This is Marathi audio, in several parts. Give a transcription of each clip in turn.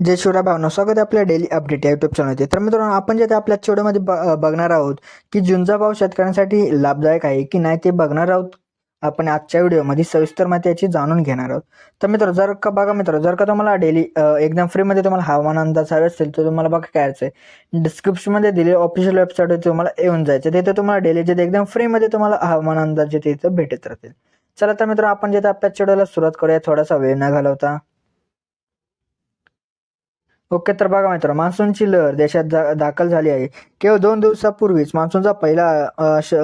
जय शिवराय भावना स्वागत आपल्या डेली अपडेट या युट्यूब चॅनलमध्ये तर मित्रांनो आपण जे आपल्या व्हिडिओमध्ये ब बघणार आहोत की जुंजा भाव शेतकऱ्यांसाठी लाभदायक आहे की नाही ते बघणार आहोत. आपण आजच्या व्हिडिओमध्ये सविस्तर माहिती याची जाणून घेणार आहोत. तर मित्र जर का बघा मित्र जर का तुम्हाला डेली एकदम फ्रीमध्ये तुम्हाला हवामान अंदाज हवे असतील तर तुम्हाला बघा काय आहे डिस्क्रिप्शनमध्ये दिले ऑफिशियल वेबसाईटवर तुम्हाला येऊन जायचं तिथे तुम्हाला डेली जे एकदम फ्रीमध्ये तुम्हाला हवामान अंदाज जे तिथं भेटत राहतील. चला तर मित्र आपण जे आपल्या व्हिडिओला सुरुवात करूया. थोडासा वेळ न घालवता. ओके तर बघा मित्र मान्सूनची लहर देशात जा दाखल झाली आहे. केवळ दोन दिवसापूर्वीच मान्सूनचा पहिला श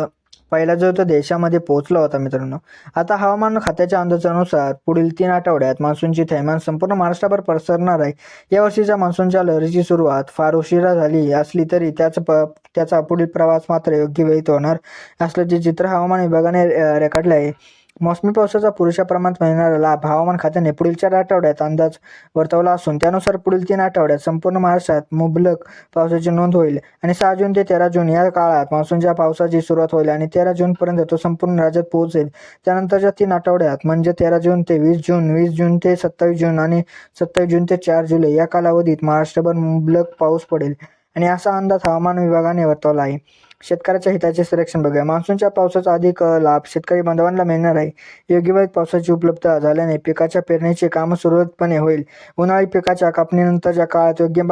पहिला जो तो देशामध्ये पोहोचला होता मित्रांनो आता हवामान खात्याच्या अंदाजानुसार पुढील तीन आठवड्यात मान्सूनची थैमान संपूर्ण महाराष्ट्राभर पसरणार आहे. या वर्षीच्या मान्सूनच्या लहरीची सुरुवात फार उशिरा झाली असली तरी त्याच प त्याचा पुढील प्रवास मात्र योग्य वेळीत होणार असल्याचे चित्र हवामान विभागाने रेखाटले आहे. मोसमी पावसाचा पुरेशा प्रमाणात मिळणारा लाभ हवामान खात्याने पुढील चार आठवड्यात अंदाज वर्तवला असून त्यानुसार पुढील तीन आठवड्यात संपूर्ण महाराष्ट्रात मुबलक पावसाची नोंद होईल आणि सहा जून ते तेरा जून या काळात मान्सूनच्या पावसाची सुरुवात होईल आणि तेरा जूनपर्यंत तो संपूर्ण राज्यात पोहोचेल त्यानंतरच्या तीन आठवड्यात म्हणजे तेरा जून ते वीस जून वीस जून ते सत्तावीस जून आणि सत्तावीस जून ते चार जुलै या कालावधीत महाराष्ट्रभर मुबलक पाऊस पडेल. आणि असा अंदाज हवामान विभागाने वर्तवला आहे. शेतकऱ्याच्या हिताचे संरक्षण बघूया. मान्सूनच्या पावसाचा अधिक लाभ शेतकरी बांधवांना मिळणार आहे. योग्य वेळेत पावसाची उपलब्धता झाल्याने पिकाच्या पेरणीचे काम सुरळीतपणे होईल. उन्हाळी पिकाच्या कापणीनंतरच्या काळात योग्य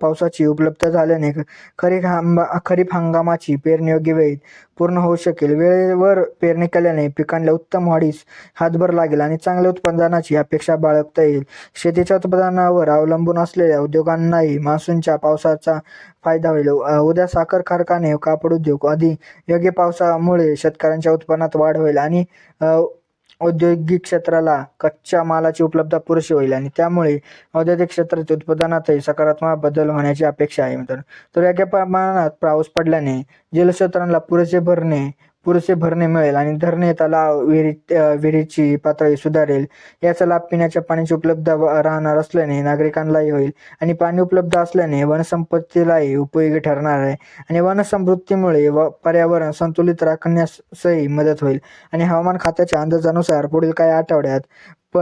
पावसाची उपलब्धता झाल्याने खरीप हंगा खरीप हंगामाची पेरणी योग्य वेळी पूर्ण होऊ शकेल. वेळेवर पेरणी केल्याने पिकांना उत्तम वाढीस हातभार लागेल आणि चांगल्या उत्पादनाची अपेक्षा बाळगता येईल. शेतीच्या उत्पादनावर अवलंबून असलेल्या उद्योगांनाही मान्सूनच्या पावसाचा फायदा होईल. उद्या साखर कारखाने कापड उद्योग आदी योग्य पावसामुळे शेतकऱ्यांच्या उत्पन्नात वाढ होईल आणि औद्योगिक क्षेत्राला कच्च्या मालाची उपलब्धता पुरेशी होईल आणि त्यामुळे औद्योगिक क्षेत्राच्या उत्पादनातही सकारात्मक बदल होण्याची अपेक्षा आहे मित्रांनो. तर योग्य प्रमाणात पाऊस पडल्याने जलक्षेत्राला पुरेसे भरणे पुरेसे भरणे मिळेल आणि धरणे तलाव विहिरी विहिरीची पातळी सुधारेल. याचा लाभ पिण्याच्या पाण्याची उपलब्ध राहणार असल्याने नागरिकांनाही होईल आणि पाणी उपलब्ध असल्याने वनसंपत्तीलाही उपयोगी ठरणार आहे. आणि वनसमृद्धीमुळे व पर्यावरण संतुलित राखण्यासही मदत होईल. आणि हवामान खात्याच्या अंदाजानुसार पुढील काही आठवड्यात प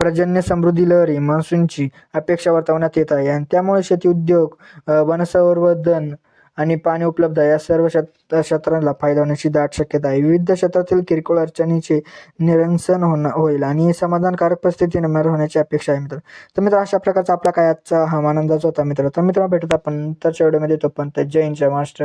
पर्जन्य समृद्धी लहरी मान्सूनची अपेक्षा वर्तवण्यात येत आहे. आणि त्यामुळे शेती उद्योग वनसंवर्धन आणि पाणी उपलब्ध आहे. या सर्व क्षेत्र क्षेत्रांना फायदा होण्याची दाट शक्यता आहे. विविध क्षेत्रातील किरकोळ अडचणीचे निरसन होणं होईल आणि समाधानकारक परिस्थिती निर्माण होण्याची अपेक्षा आहे मित्र तर मित्र अशा प्रकारचा आपला काय आजचा हवामान अंदाज होता मित्र तर मित्र भेटत आपण तर व्हिडिओमध्ये. तोपर्यंत पण जय हिंद जय महाराष्ट्र.